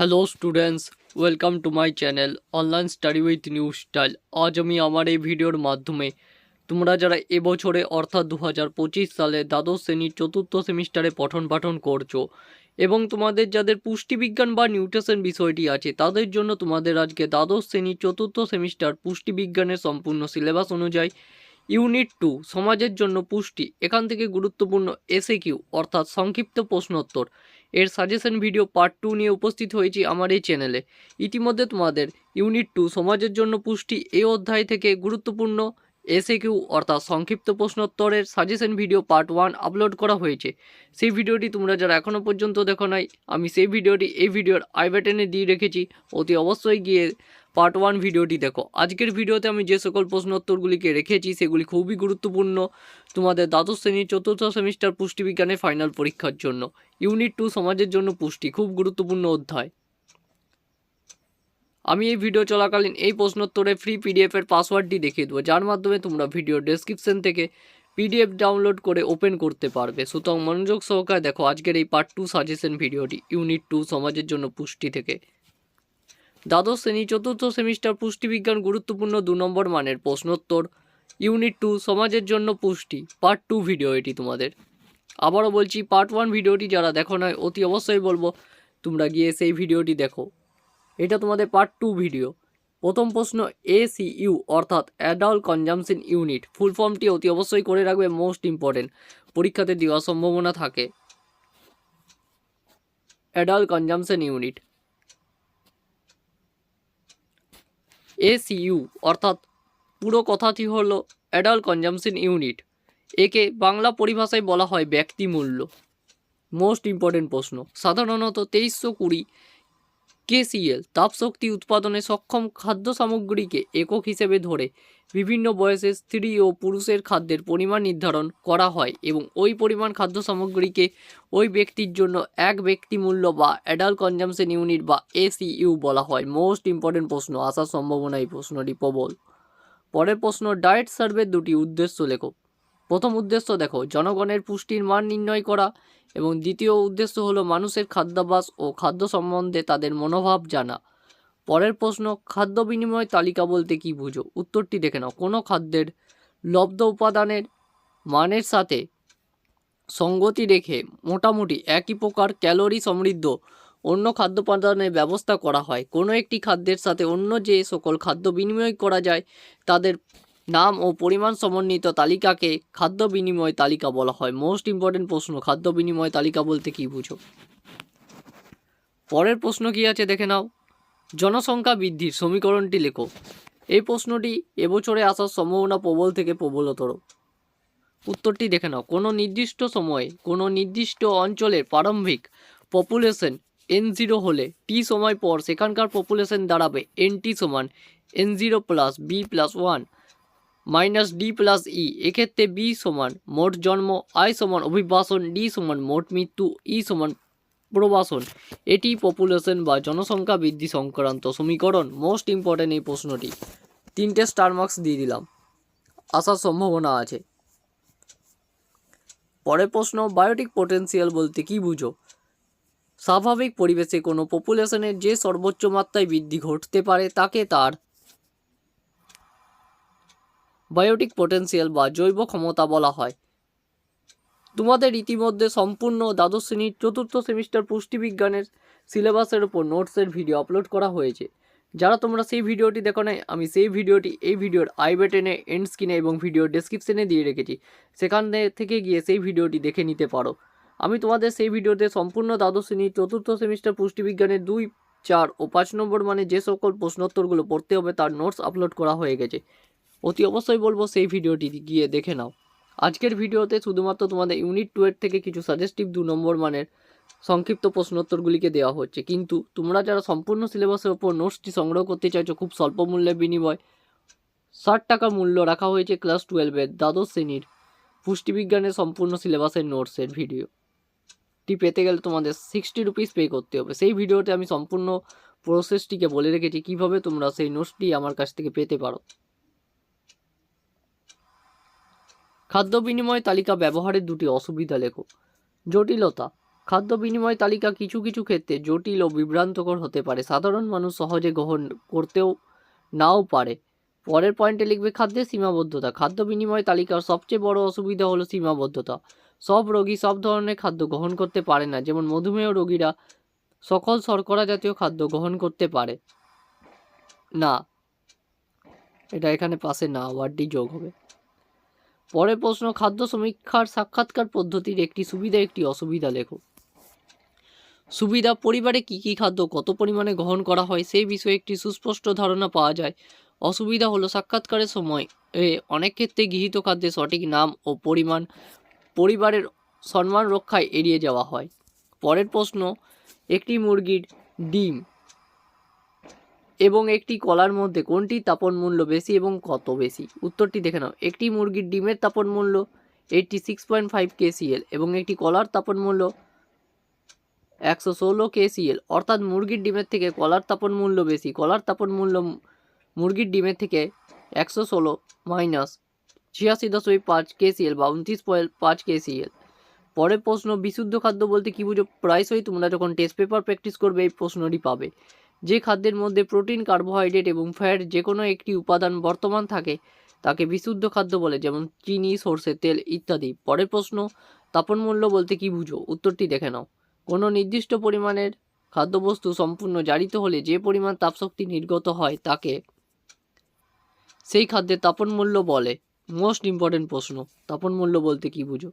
Hello students welcome to my channel online study with new style আজ আমি আমার এই ভিডিওর মাধ্যমে তোমরা যারা এবছরে অর্থাৎ দু হাজার পঁচিশ সালে দ্বাদশ শ্রেণির চতুর্থ সেমিস্টারে পঠন পাঠন করছ এবং তোমাদের যাদের পুষ্টিবিজ্ঞান বা নিউট্রিশন বিষয়টি আছে, তাদের জন্য তোমাদের আজকে দ্বাদশ শ্রেণির চতুর্থ সেমিস্টার পুষ্টিবিজ্ঞানের সম্পূর্ণ সিলেবাস অনুযায়ী ইউনিট টু, সমাজের জন্য পুষ্টি, এখান থেকে গুরুত্বপূর্ণ এসএ কিউ অর্থাৎ সংক্ষিপ্ত প্রশ্নোত্তর। এর সাজেশন ভিডিও পার্ট টু নিয়ে উপস্থিত হয়েছি আমার এই চ্যানেলে ইতিমধ্যে তোমাদের ইউনিট টু সমাজের জন্য পুষ্টি এই অধ্যায় থেকে গুরুত্বপূর্ণ এসএ কিউ অর্থাৎ সংক্ষিপ্ত প্রশ্নোত্তরের suggestion video part one upload করা হয়েছে। সেই ভিডিওটি তোমরা যারা এখনও পর্যন্ত দেখো নাই, আমি সেই ভিডিওটি এই ভিডিওর আই বাটনে দিয়ে রেখেছি। অতি অবশ্যই গিয়ে পার্ট ওয়ান ভিডিওটি দেখো। আজকের ভিডিওতে আমি যে সকল প্রশ্নোত্তরগুলিকে রেখেছি, সেগুলি খুবই গুরুত্বপূর্ণ। তোমাদের দ্বাদশ শ্রেণির চতুর্থ সেমিস্টার পুষ্টিবিজ্ঞানের ফাইনাল পরীক্ষার জন্য। ইউনিট টু সমাজের জন্য পুষ্টি, খুব গুরুত্বপূর্ণ অধ্যায়। আমি এই ভিডিও চলাকালীন এই প্রশ্নোত্তরে ফ্রি পিডিএফ এর পাসওয়ার্ডটি দেখিয়ে দেবো, যার মাধ্যমে তোমরা ভিডিও ডেসক্রিপশন থেকে পিডিএফ ডাউনলোড করে ওপেন করতে পারবে। সুতরাং মনোযোগ সহকারে দেখো আজকের এই পার্ট টু সাজেশন ভিডিওটি ইউনিট টু সমাজের জন্য পুষ্টি থেকে। দ্বাদশ শ্রেণি, চতুর্থ সেমিস্টার পুষ্টিবিজ্ঞান গুরুত্বপূর্ণ দু নম্বর মানের প্রশ্নোত্তর, ইউনিট টু, সমাজের জন্য পুষ্টি, পার্ট টু ভিডিও এটি তোমাদের। আবারও বলছি, পার্ট ওয়ান ভিডিওটি যারা দেখো নয় অতি অবশ্যই বলব, তোমরা গিয়ে সেই ভিডিওটি দেখো। এটা তোমাদের পার্ট টু ভিডিও। প্রথম প্রশ্ন, এসিইউ, অর্থাৎ অ্যাডাল্ট কনজামশন ইউনিট, ফুল ফর্মটি অতি অবশ্যই করে রাখবে, মোস্ট ইম্পর্টেন্ট, পরীক্ষাতে দেওয়ার সম্ভাবনা থাকে। অ্যাডাল্ট কনজামশন ইউনিট এসিইউ অর্থাৎ পুরো কথাটি হলো অ্যাডাল্ট কনজামশন ইউনিট একে বাংলা পরিভাষায় বলা হয় ব্যক্তিমূল্য মোস্ট ইম্পর্টেন্ট প্রশ্ন, সাধারণত তেইশশো কুড়ি কেসিএল তাপশক্তি উৎপাদনে সক্ষম খাদ্য সামগ্রীকে একক হিসেবে ধরে বিভিন্ন বয়সে স্ত্রী ও পুরুষের খাদ্যের পরিমাণ নির্ধারণ করা হয় এবং ওই পরিমাণ খাদ্য সামগ্রীকে ওই ব্যক্তির জন্য এক ব্যক্তি মূল্য বা অ্যাডাল্ট কনজামশন ইউনিট বা এসিইউ বলা হয়। মোস্ট ইম্পর্টেন্ট প্রশ্ন, আসার সম্ভাবনা এই প্রশ্নটি প্রবল। পরের প্রশ্ন ডায়েট সার্ভের দুটি উদ্দেশ্য লেখো প্রথম উদ্দেশ্য দেখো, জনগণের পুষ্টির মান নির্ণয় করা এবং দ্বিতীয় উদ্দেশ্য হলো মানুষের খাদ্যাভ্যাস ও খাদ্য সম্বন্ধে তাদের মনোভাব জানা। পরের প্রশ্ন, খাদ্য বিনিময় তালিকা বলতে কি বুঝো? উত্তরটি দেখে নাও। কোনো খাদ্যের লব্ধ উপাদানের মানের সাথে সঙ্গতি রেখে মোটামুটি একই প্রকার ক্যালোরি সমৃদ্ধ অন্য খাদ্য উপাদানের ব্যবস্থা করা হয়। কোনো একটি খাদ্যের সাথে অন্য যে সকল খাদ্য বিনিময় করা যায়, তাদের নাম ও পরিমাণ সমন্বিত তালিকাকে খাদ্য বিনিময় তালিকা বলা হয়। মোস্ট ইম্পর্টেন্ট প্রশ্ন, খাদ্য বিনিময় তালিকা বলতে কি বুঝো? পরের প্রশ্ন কি আছে দেখে নাও। জনসংখ্যা বৃদ্ধির সমীকরণটি লেখো। এই প্রশ্নটি এবছরে আসার সম্ভাবনা প্রবল থেকে প্রবলতর। উত্তরটি দেখে নাও। কোনো নির্দিষ্ট সময়ে কোনো নির্দিষ্ট অঞ্চলের প্রারম্ভিক পপুলেশন এন জিরো হলে টি সময় পর সেখানকার পপুলেশন দাঁড়াবে এন টি সমান N zero plus B plus one minus D plus E, এক্ষেত্রে বি সমান মোট জন্ম, আই সমান অভিবাসন, ডি সমান মোট মৃত্যু, ই সমান প্রবাসন। এটি পপুলেশন বা জনসংখ্যা বৃদ্ধি সংক্রান্ত সমীকরণ। মোস্ট ইম্পর্ট্যান্ট এই প্রশ্নটি। তিনটে স্টার মার্কস দিয়ে দিলাম। আসার সম্ভাবনা আছে। পরের প্রশ্ন বায়োটিক পোটেন্সিয়াল বলতে কি বুঝো? স্বাভাবিক পরিবেশে কোনো পপুলেশনের যে সর্বোচ্চ মাত্রায় বৃদ্ধি ঘটতে পারে, তাকে তার বায়োটিক পোটেন্সিয়াল বা জৈব ক্ষমতা বলা হয়। তোমাদের ইতিমধ্যে সম্পূর্ণ দ্বাদশ শ্রেণির চতুর্থ সেমিস্টার পুষ্টিবিজ্ঞানের সিলেবাসের ওপর নোটসের ভিডিও আপলোড করা হয়েছে। যারা তোমরা সেই ভিডিওটি দেখো নাই, আমি সেই ভিডিওটি, এই ভিডিওর আই বাটনে এন্ড স্ক্রিনে এবং ভিডিও ডেসক্রিপশনে দিয়ে রেখেছি। সেখান থেকে গিয়ে সেই ভিডিওটি দেখে নিতে পারো। আমি তোমাদের সেই ভিডিওতে সম্পূর্ণ দ্বাদশ শ্রেণির চতুর্থ সেমিস্টার পুষ্টিবিজ্ঞানের দুই, চার ও পাঁচ নম্বর মানে যে সকল প্রশ্নোত্তরগুলো পড়তে হবে তার নোটস আপলোড করা হয়ে গেছে। অতি অবশ্যই বলব সেই ভিডিওটি গিয়ে দেখে নাও। আজকের ভিডিওতে শুধুমাত্র তোমাদের ইউনিট টু এর থেকে কিছু সাজেস্টিভ দু নম্বর মানের সংক্ষিপ্ত প্রশ্নোত্তরগুলিকে দেওয়া হচ্ছে। কিন্তু তোমরা যারা সম্পূর্ণ সিলেবাসের ওপর নোটসটি সংগ্রহ করতে চাইছো, খুব স্বল্প মূল্যের বিনিময় ষাট টাকা মূল্য রাখা হয়েছে ক্লাস টুয়েলভের দ্বাদশ শ্রেণির পুষ্টিবিজ্ঞানের সম্পূর্ণ সিলেবাসের নোটসের ভিডিও টি পেতে গেলে তোমাদের সিক্সটি রুপিস পে করতে হবে। সেই ভিডিওতে আমি সম্পূর্ণ প্রসেসটিকে বলে রেখেছি। কীভাবে তোমরা সেই নোটসটি আমার কাছ থেকে পেতে পারো। খাদ্য বিনিময় তালিকা ব্যবহারের দুটি অসুবিধা লেখো। জটিলতা। খাদ্য বিনিময় তালিকা কিছু কিছু ক্ষেত্রে জটিল ও বিভ্রান্তকর হতে পারে। সাধারণ মানুষ সহজে গ্রহণ করতেও নাও পারে। পরের পয়েন্টে লিখবে খাদ্যের সীমাবদ্ধতা। খাদ্য বিনিময় তালিকার সবচেয়ে বড় অসুবিধা হলো সীমাবদ্ধতা। সব রোগী সব ধরনের খাদ্য গ্রহণ করতে পারে না। যেমন মধুমেহ রোগীরা সকল শর্করা জাতীয় খাদ্য গ্রহণ করতে পারে। না। এটা এখানে পাশে না। ওয়ার্ডটি যোগ হবে। পরের প্রশ্ন, খাদ্য সমীক্ষার সাক্ষাৎকার পদ্ধতির একটি সুবিধা, একটি অসুবিধা, লেখো। সুবিধা, পরিবারে কি কি খাদ্য কত পরিমাণে গ্রহণ করা হয়, সেই বিষয়ে একটি সুস্পষ্ট ধারণা পাওয়া যায়। অসুবিধা হলো সাক্ষাৎকারের সময়, এ, অনেক ক্ষেত্রে গৃহীত খাদ্যের সঠিক নাম ও পরিমাণ পরিবারের সম্মান রক্ষায় এড়িয়ে যাওয়া হয়। পরের প্রশ্ন, একটি মুরগির ডিম এবং একটি কলার মধ্যে কোনটির তাপন মূল্য বেশি এবং কত বেশি? উত্তরটি দেখে নাও। একটি মুরগির ডিমের তাপন মূল্য eighty six point five KCL এবং একটি কলার তাপন মূল্য একশো ষোলো কেসিএল অর্থাৎ মুরগির ডিমের থেকে কলার তাপন মূল্য বেশি, কলার তাপন মূল্য মুরগির ডিমের থেকে একশো ষোলো মাইনাস ছিয়াশি দশমিক পাঁচ কেসিএল বা উনত্রিশ পয়েন্ট পাঁচ কেসিএল পরের প্রশ্ন, বিশুদ্ধ খাদ্য বলতে কী বুঝো? প্রায়শই তোমরা যখন টেস্ট পেপার প্র্যাকটিস করবে, এই প্রশ্নটি পাবে। যে খাদ্যের মধ্যে প্রোটিন, কার্বোহাইড্রেট এবং ফ্যাট যে কোনো একটি উপাদান বর্তমান থাকে, তাকে বিশুদ্ধ খাদ্য বলে, যেমন চিনি, সর্ষের তেল ইত্যাদি। পরের প্রশ্ন, তাপন মূল্য বলতে কি বুঝো? উত্তরটি দেখে নাও। কোনো নির্দিষ্ট পরিমাণের খাদ্যবস্তু সম্পূর্ণ জারিত হলে যে পরিমাণ তাপশক্তি নির্গত হয় তাকে সেই খাদ্যের তাপন মূল্য বলে। মোস্ট ইম্পর্টেন্ট প্রশ্ন, তাপন মূল্য বলতে কি বুঝো?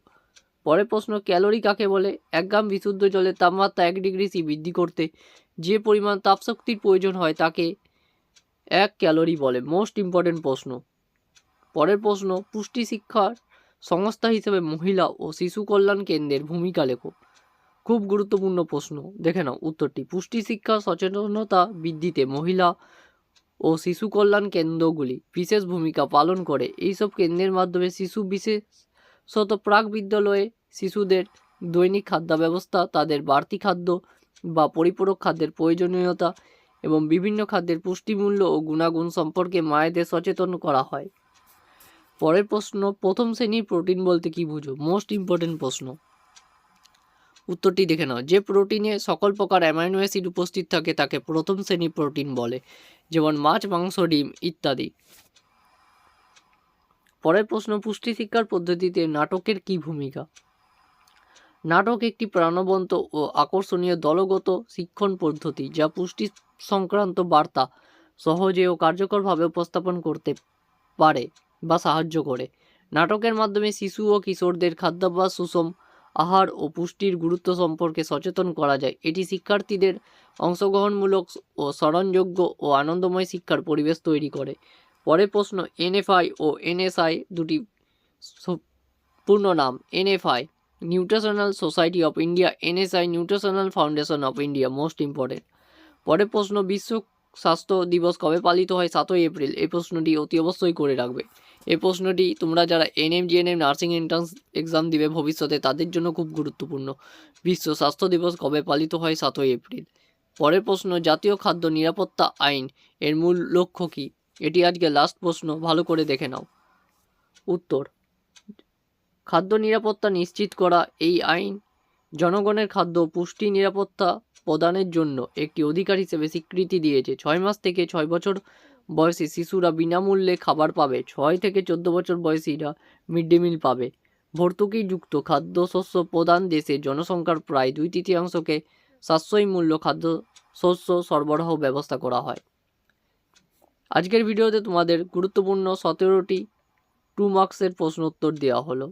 পরের প্রশ্ন, ক্যালোরি কাকে বলে? এক গ্রাম বিশুদ্ধ জলের তাপমাত্রা এক ডিগ্রি সি বৃদ্ধি করতে যে পরিমাণ তাপশক্তির প্রয়োজন হয় তাকে এক ক্যালোরি বলে। মোস্ট ইম্পর্টেন্ট প্রশ্ন। পরের প্রশ্ন, পুষ্টি শিক্ষার সংস্থা হিসেবে মহিলা ও শিশু কল্যাণ কেন্দ্রের ভূমিকা লেখো। খুব গুরুত্বপূর্ণ প্রশ্ন। দেখে নাও উত্তরটি। পুষ্টি শিক্ষা সচেতনতা বৃদ্ধিতে মহিলা ও শিশু কল্যাণ কেন্দ্রগুলি বিশেষ ভূমিকা পালন করে। এইসব কেন্দ্রের মাধ্যমে শিশু বিশেষত প্রাক বিদ্যালয়ে শিশুদের দৈনিক খাদ্য ব্যবস্থা তাদের বাড়তি খাদ্য বা পরিপূরক খাদ্যের প্রয়োজনীয়তা এবং বিভিন্ন খাদ্যের পুষ্টিমূল্য ও গুণাগুণ সম্পর্কে মায়েদের সচেতন করা হয়। পরের প্রশ্ন, প্রথম শ্রেণির প্রোটিন বলতে কি বুঝো? মোস্ট ইম্পর্টেন্ট প্রশ্ন। উত্তরটি দেখে নাও। যে প্রোটিনে সকল প্রকার অ্যামাইনো অ্যাসিড উপস্থিত থাকে, তাকে প্রথম শ্রেণির প্রোটিন বলে, যেমন মাছ, মাংস, ডিম ইত্যাদি। পরের প্রশ্ন পুষ্টি শিক্ষার পদ্ধতিতে নাটকের কি ভূমিকা? নাটক একটি প্রাণবন্ত ও আকর্ষণীয় দলগত শিক্ষণ পদ্ধতি যা পুষ্টি সংক্রান্ত বার্তা সহজে ও কার্যকরভাবে উপস্থাপন করতে পারে বা সাহায্য করে। নাটকের মাধ্যমে শিশু ও কিশোরদের খাদ্যাভ্যাস, সুষম আহার ও পুষ্টির গুরুত্ব সম্পর্কে সচেতন করা যায়। এটি শিক্ষার্থীদের অংশগ্রহণমূলক ও স্মরণযোগ্য ও আনন্দময় শিক্ষার পরিবেশ তৈরি করে। পরের প্রশ্ন, এনএফআই ও এনএসআই দুটি পূর্ণ নাম, NFI nutritional society of India NSI nutritional foundation of India most important পরের প্রশ্ন, বিশ্ব স্বাস্থ্য দিবস কবে পালিত হয়? সাতই এপ্রিল। এই প্রশ্নটি অতি অবশ্যই করে রাখবে। এই প্রশ্নটি তোমরা যারা NM GNM nursing entrance exam দিবে ভবিষ্যতে, তাদের জন্য খুব গুরুত্বপূর্ণ। বিশ্ব স্বাস্থ্য দিবস কবে পালিত হয়? সাতই এপ্রিল। পরের প্রশ্ন, জাতীয় খাদ্য নিরাপত্তা আইন এর মূল লক্ষ্য কী? এটি আজকে লাস্ট প্রশ্ন। ভালো করে দেখে নাও। উত্তর খাদ্য নিরাপত্তা নিশ্চিত করা এই আইন জনগণের খাদ্য পুষ্টি নিরাপত্তা প্রদানের জন্য একটি অধিকার হিসেবে স্বীকৃতি দিয়েছে। ছয় মাস থেকে ছয় বছর বয়সী শিশুরা বিনামূল্যে খাবার পাবে। ছয় থেকে চোদ্দ বছর বয়সীরা মিড ডে মিল পাবে। ভর্তুকিযুক্ত খাদ্যশস্য প্রদান দেশে জনসংখ্যার প্রায় দুই তৃতীয়াংশকে সাশ্রয়ী মূল্য খাদ্য শস্য সরবরাহ ব্যবস্থা করা হয়। আজকের ভিডিওতে তোমাদের গুরুত্বপূর্ণ সতেরোটি টু মার্কসের প্রশ্ন উত্তর দেওয়া হলো।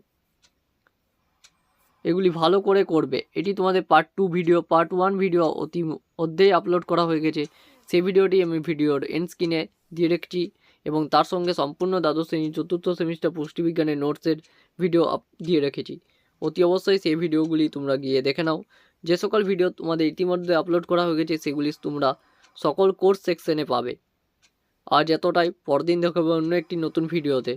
এগুলি ভালো করে করবে। এটি তোমাদের part two video part one video অতি মধ্যেই আপলোড করা হয়ে গেছে। সেই ভিডিওটি আমি ভিডিওর এন স্ক্রিনে দিয়ে রেখেছি এবং তার সঙ্গে সম্পূর্ণ দ্বাদশ শ্রেণি, চতুর্থ সেমিস্টার পুষ্টিবিজ্ঞানের নোটসের ভিডিও আপ দিয়ে রেখেছি। অতি অবশ্যই সেই ভিডিওগুলি তোমরা গিয়ে দেখে নাও। যে সকল ভিডিও তোমাদের ইতিমধ্যে আপলোড করা হয়ে গেছে, সেগুলি তোমরা সকল কোর্স সেকশনে পাবে। আজ এতটাই। পরদিন দেখাবো অন্য একটি নতুন ভিডিওতে